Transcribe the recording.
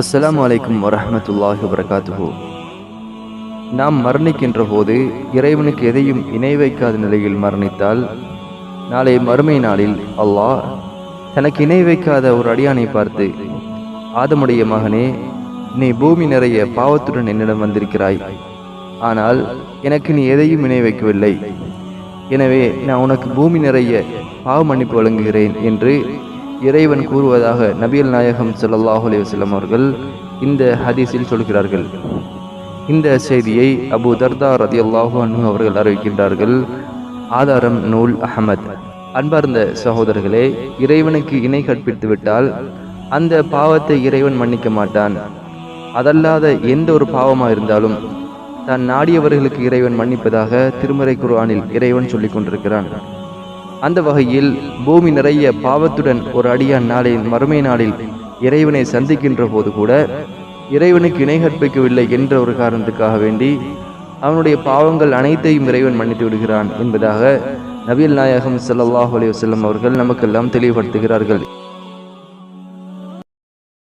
அஸ்லாம் அலைக்கும் வரஹ்மத்துல்லாஹி வபரகாத்துஹு. நாம் மரணிக்கின்ற போது இறைவனுக்கு எதையும் இணை வைக்காத நிலையில் மரணித்தால் நாளை மறுமை நாளில் அல்லாஹ் தனக்கு இணை வைக்காத ஒரு அடியானை பார்த்து ஆதமுடைய மகனே நீ பூமி நிறைய பாவத்துடன் என்னிடம் வந்திருக்கிறாய். ஆனால் எனக்கு நீ எதையும் இணை வைக்கவில்லை. எனவே நான் உனக்கு பூமி நிறைய பாவ மன்னிப்பு வழங்குகிறேன் என்று இறைவன் கூறுவதாக நபியல் நாயகம் சல்லாஹூ அலைஹி அவர்கள் இந்த ஹதீஸில் சொல்கிறார்கள். இந்த செய்தியை அபு தர்தா ரதியல்லாஹு அன்ஹு அவர்கள் அறிவிக்கின்றார்கள். ஆதாரம் நூல் அஹமத். அன்பார்ந்த சகோதரர்களே இறைவனுக்கு இணை கற்பித்து விட்டால் அந்த பாவத்தை இறைவன் மன்னிக்க மாட்டான். அதல்லாத எந்த ஒரு பாவமாக இருந்தாலும் தான் நாடியவர்களுக்கு இறைவன் மன்னிப்பதாக திருமறை குர்ஆனில் இறைவன் சொல்லிக் கொண்டிருக்கிறான். அந்த வகையில் பூமி நிறைய பாவத்துடன் ஒரு அடியான் நாளில் மறுமை நாளில் இறைவனை சந்திக்கின்ற போது கூட இறைவனுக்கு இணை கற்பிக்கவில்லை என்ற ஒரு காரணத்துக்காக வேண்டி அவனுடைய பாவங்கள் அனைத்தையும் இறைவன் மன்னித்து விடுகிறான் என்பதாக நபியல் நாயகம் சல்லாஹ் அலி வசல்லம் அவர்கள் நமக்கெல்லாம் தெளிவுபடுத்துகிறார்கள்.